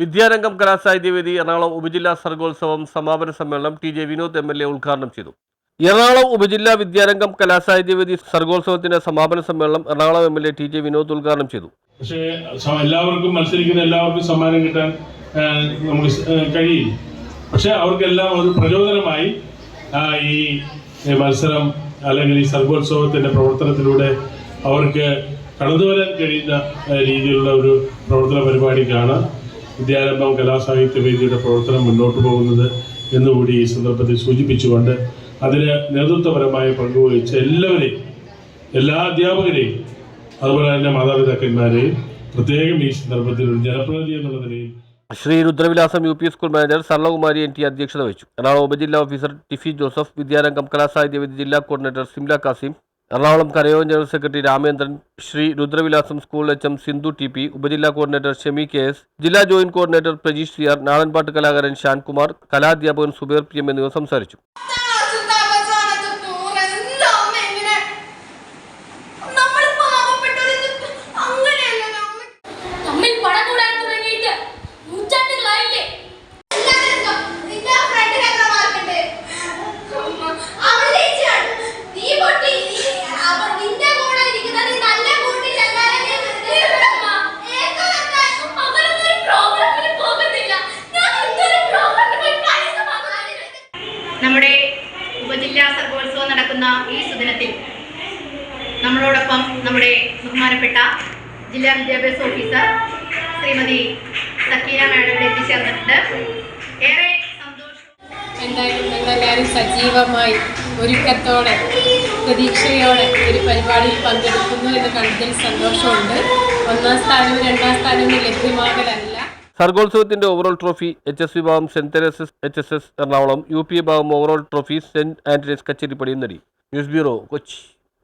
Vidyarangam Kalasahithyavedi Ernakulam ഉപജില്ലാ സർഗോത്സവം സമാപന സമ്മേളനം T J Vinod M L A ഉദ്ഘാടനം ചെയ്തു. എറണാകുളം ഉപജില്ലാ വിദ്യാരംഗം കലാസാഹിത്യവേദി സർഗോത്സവത്തിന്റെ സമാപന സമ്മേളനം Ernakulam M L A T J Vinod ഉദ്ഘാടനം ചെയ്തു. പക്ഷേ എല്ലാവർക്കും മത്സരിക്കുന്ന എല്ലാവർക്കും സമ്മാനം കിട്ടാൻ നമുക്ക് കഴിയില്ല. പക്ഷെ അവർക്കെല്ലാം ഒരു പ്രചോദനമായി ഈ മത്സരം അല്ലെങ്കിൽ ഈ സർഗോത്സവത്തിന്റെ പ്രവർത്തനത്തിലൂടെ അവർക്ക് കടന്നു വരാൻ കഴിയുന്ന രീതിയിലുള്ള ഒരു പ്രവർത്തന പരിപാടിക്കാണ് വിദ്യാരംഭം കലാസാഹിത്യ വേദിയുടെ പ്രവർത്തനം മുന്നോട്ട് പോകുന്നത് എന്നുകൂടി ഈ സന്ദർഭത്തിൽ സൂചിപ്പിച്ചുകൊണ്ട് അതിന് നേതൃത്വപരമായ പങ്കുവഹിച്ച എല്ലാവരെയും എല്ലാ അധ്യാപകരെയും അതുപോലെ തന്നെ മാതാപിതാക്കന്മാരെയും പ്രത്യേകം ഈ സന്ദർഭത്തിൽ ഒരു ജനപ്രതിനിധി എന്നുള്ള നിലയിൽ Sree Rudravilasam U P school manager Sarlakumari N T അധ്യക്ഷത വഹിച്ചു. എറണാകുളം ഉപജില്ലാ ഓഫീസർ ടിഫി ജോസഫ് വിദ്യാരംഗം കലാസാഹിത്യവേദി ജില്ലാ coordinator Simla Kasim Ernakulam കരയോം general secretary Ramendran Sree Rudravilasam school H M Sindhu T P ഉപജില്ലാ കോർഡിനേറ്റർ ഷെമി കെ എസ് ജില്ലാ ജോയിന്റ് കോർഡിനേറ്റർ പ്രജീഷ് സി നാടൻപാട്ട് കലാകാരൻ ഷാൻകുമാർ കലാധ്യാപകൻ സുബേർ പി എം എന്നിവർ സംസാരിച്ചു. ഉപജില്ലാ സർഗോത്സവം നടക്കുന്ന ഈ സുദിനത്തിൽ നമ്മളോടൊപ്പം നമ്മുടെ ബഹുമാനപ്പെട്ട ജില്ലാ വിദ്യാഭ്യാസ ഓഫീസർ ശ്രീമതി സക്കീന മാഡം എത്തിച്ചേർന്നിട്ടുണ്ട്. ഏറെ സന്തോഷം. എന്തായാലും നിങ്ങളെല്ലാവരും സജീവമായി ഒരുക്കത്തോടെ പ്രതീക്ഷയോടെ ഒരു പരിപാടിയിൽ പങ്കെടുക്കുന്നു എന്ന് കണ്ടതിൽ സന്തോഷമുണ്ട്. ഒന്നാം സ്ഥാനവും രണ്ടാം സ്ഥാനവും ലഭ്യമാകലല്ല. സർഗോത്സവത്തിന്റെ ഓവറോൾ ട്രോഫി എച്ച് എസ് വിഭാഗം saint Teresa's H S S Ernakulam U P വിഭാഗം ഓവറോൾ ട്രോഫി സെന്റ് ആന്റണീസ് കച്ചേരിപ്പടിയും നേടി. News bureau Kochi.